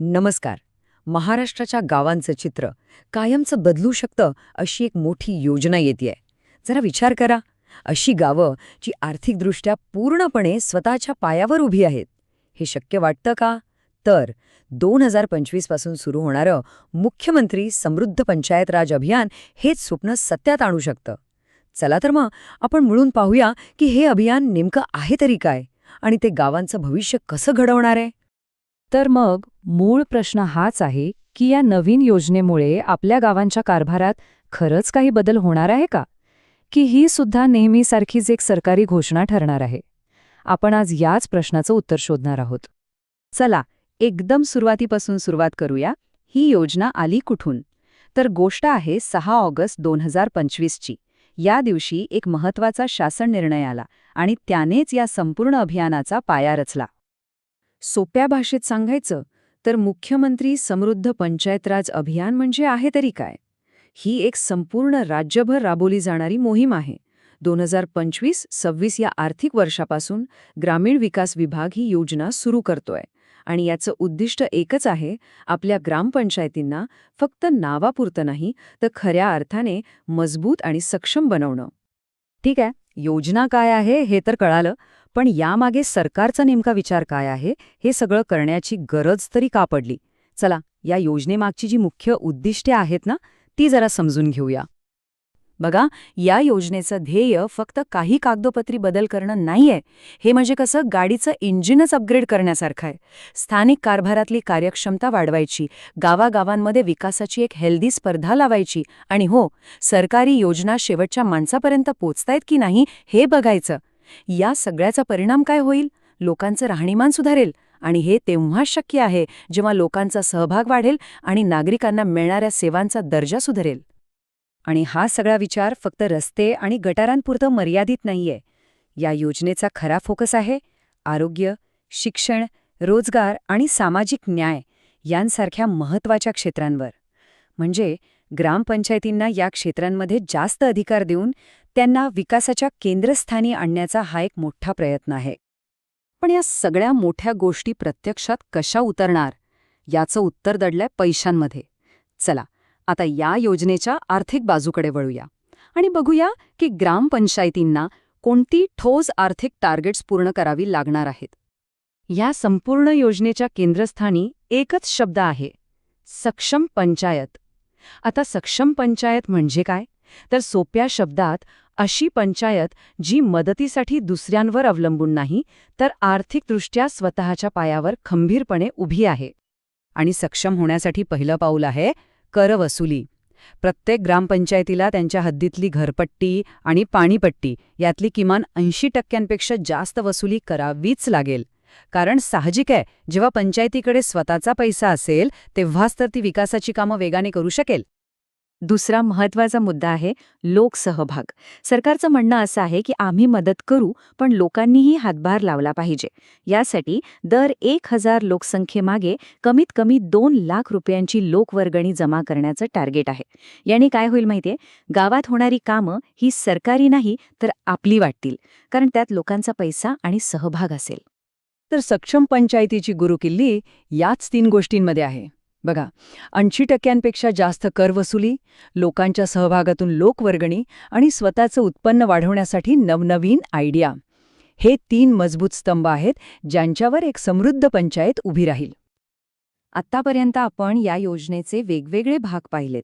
नमस्कार. महाराष्ट्राच्या गावांचं चित्र कायमचं बदलू शकतं अशी एक मोठी योजना येते जरा विचार करा. अशी गावं जी आर्थिकदृष्ट्या पूर्णपणे स्वतःच्या पायावर उभी आहेत हे शक्य वाटतं का? तर दोन हजार पंचवीसपासून सुरू होणारं मुख्यमंत्री समृद्ध पंचायत राज अभियान हेच स्वप्न सत्यात आणू शकतं. चला तर मग आपण मिळून पाहूया की हे अभियान नेमकं आहे तरी काय आणि ते गावांचं भविष्य कसं घडवणार आहे? तर मग मूळ प्रश्न हाच आहे की या नवीन योजनेमुळे आपल्या गावांच्या कारभारात खरंच काही बदल होणार आहे का? की ही सुद्धा नेहमीसारखीच एक सरकारी घोषणा ठरणार आहे? आपण आज याच प्रश्नाचं उत्तर शोधणार आहोत. चला एकदम सुरुवातीपासून सुरुवात करूया. ही योजना आली कुठून? तर गोष्ट आहे सहा ऑगस्ट दोन हजार पंचवीसची. या दिवशी एक महत्त्वाचा शासन निर्णय आला आणि त्यानेच या संपूर्ण अभियानाचा पाया रचला. सोप्या भाषेत सांगायचं तर मुख्यमंत्री समृद्ध पंचायत राज अभियान म्हणजे आहे तरी काय? ही एक संपूर्ण राज्यभर राबवली जाणारी मोहीम आहे. दोन हजार पंचवीस सव्वीस या आर्थिक वर्षापासून ग्रामीण विकास विभाग ही योजना सुरू करतोय. आणि याचं उद्दिष्ट एकच आहे आपल्या ग्रामपंचायतींना फक्त नावापुरतं नाही तर खऱ्या अर्थाने मजबूत आणि सक्षम बनवणं. ठीक आहे योजना काय आहे हे तर कळालं पण यामागे सरकारचा नेमका विचार काय आहे हे सगळं करण्याची गरज तरी का पडली? चला या योजनेमागची जी मुख्य उद्दिष्टे आहेत ना ती जरा समजून घेऊया. बघा या योजनेचं ध्येय फक्त काही कागदोपत्री बदल करणं नाहीये. हे म्हणजे कसं गाडीचं इंजिनच अपग्रेड करण्यासारखं आहे. स्थानिक कारभारातली कार्यक्षमता वाढवायची गावागावांमध्ये विकासाची एक हेल्दी स्पर्धा लावायची आणि हो सरकारी योजना शेवटच्या माणसापर्यंत पोचतायत की नाही हे बघायचं. या सगळ्याचा परिणाम काय होईल? लोकांचं राहणीमान सुधारेल आणि हे तेव्हाच शक्य आहे जेव्हा लोकांचा सहभाग वाढेल आणि नागरिकांना मिळणाऱ्या सेवांचा दर्जा सुधारेल. आणि हा सगळा विचार फक्त रस्ते आणि गटारांपुरतं मर्यादित नाहीये. या योजनेचा खरा फोकस आहे आरोग्य शिक्षण रोजगार आणि सामाजिक न्याय यांसारख्या महत्त्वाच्या क्षेत्रांवर. म्हणजे ग्रामपंचायतींना या क्षेत्रांमध्ये जास्त अधिकार देऊन त्यांना विकासाच्या केंद्रस्थानी आणण्याचा हा एक मोठा प्रयत्न आहे. पण या सगळ्या मोठ्या गोष्टी प्रत्यक्षात कशा उतरणार याचं उत्तर दडलंय पैशांमध्ये. चला आता या योजनेच्या आर्थिक बाजूकडे वळूया. आणि बघूया की ग्रामपंचायतींना कोणती ठोस आर्थिक टार्गेट्स पूर्ण करावी लागणार आहेत. या संपूर्ण योजनेच्या केंद्रस्थानी एकच शब्द आहे सक्षम पंचायत. आता सक्षम पंचायत म्हणजे काय? तर सोप्या शब्दात अशी पंचायत जी मदतीसाठी दुसऱ्यांवर अवलंबून नाही तर आर्थिकदृष्ट्या स्वतःच्या पायावर खंबीरपणे उभी आहे. आणि सक्षम होण्यासाठी पहिलं पाऊल आहे करवसुली. प्रत्येक ग्रामपंचायतीला त्यांच्या हद्दीतली घरपट्टी आणि पाणीपट्टी यातली किमान ऐंशी टक्क्यांपेक्षा जास्त वसुली करावीच लागेल. कारण साहजिक आहे जेव्हा पंचायतीकडे स्वतःचा पैसा असेल तेव्हाच तर ती विकासाची कामं वेगाने करू शकेल. दुसरा महत्त्वाचा मुद्दा आहे लोकसहभाग. सरकारचं म्हणणं असं आहे की आम्ही मदत करू पण लोकांनीही हातभार लावला पाहिजे. यासाठी दर एक हजार लोकसंख्येमागे कमीत कमी दोन लाख रुपयांची लोकवर्गणी जमा करण्याचं टार्गेट आहे. याने काय होईल माहितीये? गावात होणारी कामं ही सरकारी नाही तर आपली वाटतील. कारण त्यात लोकांचा पैसा आणि सहभाग असेल. तर सक्षम पंचायतीची गुरुकिल्ली याच तीन गोष्टींमध्ये आहे. बघा ऐंशी टक्क्यांपेक्षा जास्त कर वसुली लोकांच्या सहभागातून लोकवर्गणी आणि स्वतःचं उत्पन्न वाढवण्यासाठी नवनवीन आयडिया. हे तीन मजबूत स्तंभ आहेत ज्यांच्यावर एक समृद्ध पंचायत उभी राहील. आत्तापर्यंत आपण या योजनेचे वेगवेगळे भाग पाहिलेत.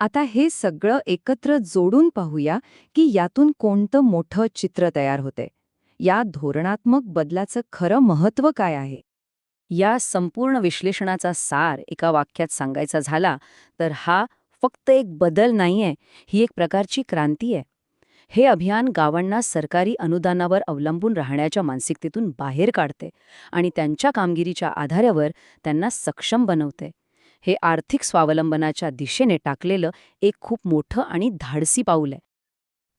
आता हे सगळं एकत्र जोडून पाहूया की यातून कोणतं मोठं चित्र तयार होते या धोरणात्मक बदलाचं खरं महत्त्व काय आहे? या संपूर्ण विश्लेषणाचा सार एका वाक्यात सांगायचा झाला तर हा फक्त एक बदल नाहीये ही एक प्रकारची क्रांती आहे. हे अभियान गावांना सरकारी अनुदानावर अवलंबून राहण्याच्या मानसिकतेतून बाहेर काढते आणि त्यांच्या कामगिरीच्या आधारावर त्यांना सक्षम बनवते. हे आर्थिक स्वावलंबनाच्या दिशेने टाकलेलं एक खूप मोठं आणि धाडसी पाऊल आहे.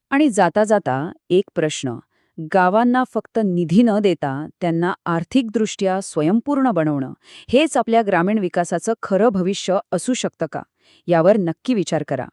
आणि जाता जाता एक प्रश्न गावांना फक्त निधी न देता त्यांना आर्थिकदृष्ट्या स्वयंपूर्ण बनवणं हेच आपल्या ग्रामीण विकासाचं खरं भविष्य असू शकतं का? यावर नक्की विचार करा.